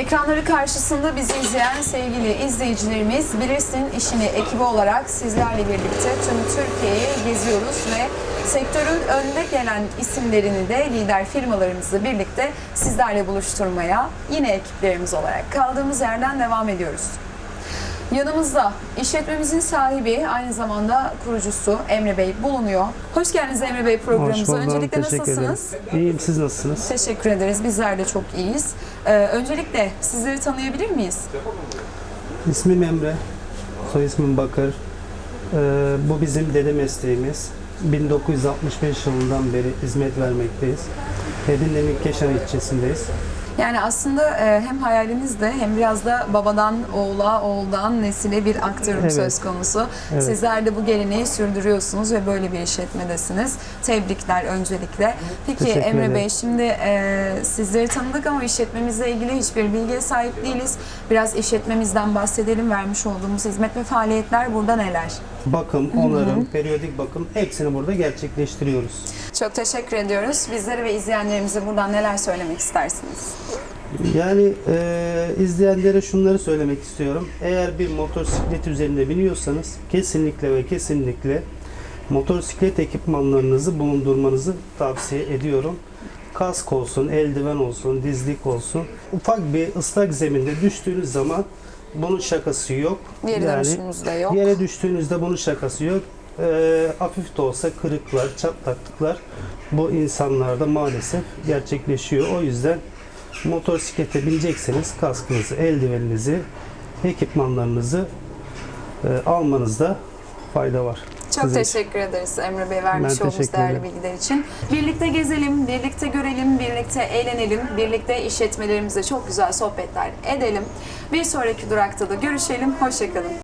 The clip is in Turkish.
Ekranları karşısında bizi izleyen sevgili izleyicilerimiz Bilirsin işini ekibi olarak sizlerle birlikte tüm Türkiye'yi geziyoruz ve sektörün önde gelen isimlerini de lider firmalarımızla birlikte sizlerle buluşturmaya yine ekiplerimiz olarak kaldığımız yerden devam ediyoruz. Yanımızda işletmemizin sahibi aynı zamanda kurucusu Emre Bey bulunuyor. Hoş geldiniz Emre Bey Hoş programımıza. buldum. Öncelikle Teşekkür ederim. nasılsınız? İyiyim. Siz nasılsınız? Teşekkür ederiz. Bizler de çok iyiyiz. Ee, öncelikle sizleri tanıyabilir miyiz? İsmim Emre. Soy ismim Bakır. Ee, bu bizim dede mesleğimiz. 1965 yılından beri hizmet vermekteyiz. Edirne Keşan ilçesindeyiz. Yani aslında e, hem hayalinizde hem biraz da babadan oğula, oğuldan nesile bir aktarım Evet. söz konusu. Evet. Sizler de bu geleneği sürdürüyorsunuz ve böyle bir işletmedesiniz. Tebrikler öncelikle. Peki Teşekkür Emre ederim. Bey şimdi e, sizleri tanıdık ama işletmemizle ilgili hiçbir bilgiye sahip değiliz. Biraz işletmemizden bahsedelim. Vermiş olduğumuz hizmet ve faaliyetler burada neler? Bakım, onarım, periyodik bakım hepsini burada gerçekleştiriyoruz. Çok teşekkür ediyoruz. Bizlere ve izleyenlerimize buradan neler söylemek istersiniz? Yani e, izleyenlere şunları söylemek istiyorum. Eğer bir motosiklet üzerinde biniyorsanız kesinlikle ve kesinlikle motosiklet ekipmanlarınızı bulundurmanızı tavsiye ediyorum. Kask olsun, eldiven olsun, dizlik olsun. Ufak bir ıslak zeminde düştüğünüz zaman bunun şakası yok. Geri Yani dönüşümüz de yok. Yere düştüğünüzde bunun şakası yok. Ee, hafif de olsa kırıklar, çatlaklıklar bu insanlarda maalesef gerçekleşiyor. O yüzden motosiklete binecekseniz kaskınızı, eldiveninizi, ekipmanlarınızı e, almanızda fayda var. Çok Sizin- teşekkür ederiz Emre Bey vermiş olduğunuz değerli bilgiler için. Birlikte gezelim, birlikte görelim, birlikte eğlenelim, birlikte işletmelerimize çok güzel sohbetler edelim. Bir sonraki durakta da görüşelim. Hoşçakalın.